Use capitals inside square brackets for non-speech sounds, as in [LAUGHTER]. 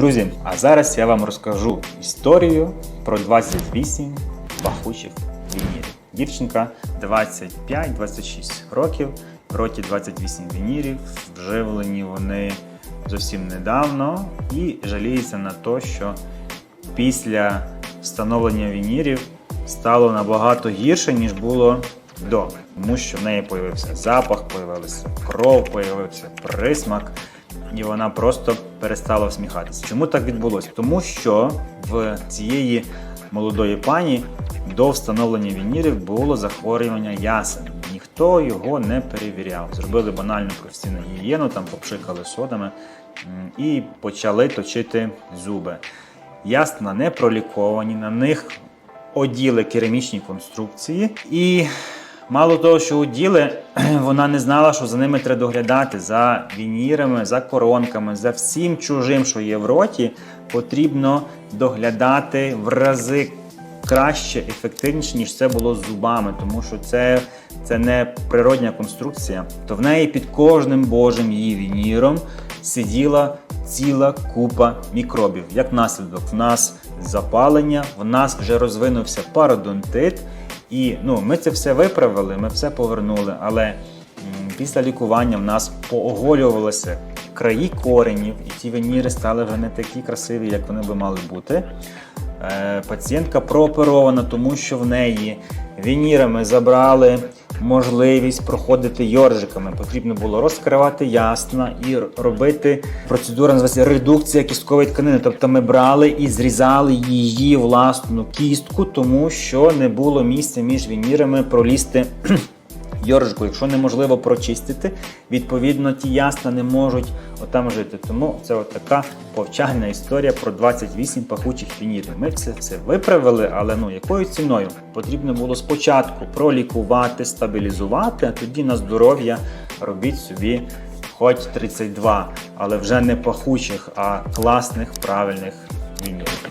Друзі, а зараз я вам розкажу історію про 28 пахучих вінірів. Дівчинка 25-26 років, в роті 28 вінірів, вживлені вони зовсім недавно і жаліється на те, що після встановлення вінірів стало набагато гірше, ніж було до. Тому що в неї появився запах, появилася кров, появився присмак, і вона просто перестала всміхатися. Чому так відбулося? Тому що в цієї молодої пані до встановлення вінірів було захворювання ясен. Ніхто його не перевіряв. Зробили банальну професійну гігієну, там попшикали содами і почали точити зуби. Ясна не проліковані, на них оділи керамічні конструкції. І мало того, що оділи, [CLEARS THROAT] вона не знала, що за ними треба доглядати за вінірами, за коронками, за всім чужим, що є в роті, потрібно доглядати в рази краще, ефективніше, ніж це було з зубами, тому що це, це не природня конструкція. То в неї під кожним божим її вініром сиділа ціла купа мікробів. Як наслідок, в нас запалення, в нас вже розвинувся пародонтит. І ну, ми це все виправили, ми все повернули. Але після лікування в нас пооголювалися краї коренів, і ті веніри стали вже не такі красиві, як вони би мали бути. Е, Пацієнтка прооперована, тому що в неї вінірами забрали можливість проходити йоржиками. Потрібно було розкривати ясна і робити процедура називається редукція кісткової тканини. Тобто ми брали і зрізали її власну кістку, тому що не було місця між вінірами пролізти. Йоржику, якщо неможливо прочистити, відповідно ті ясна не можуть отам жити. Тому це от така повчальна історія про 28 пахучих вінірів. Ми це все виправили, але ну якою ціною? Потрібно було спочатку пролікувати, стабілізувати, а тоді на здоров'я робіть собі хоч 32, але вже не пахучих, а класних, правильних вінірів.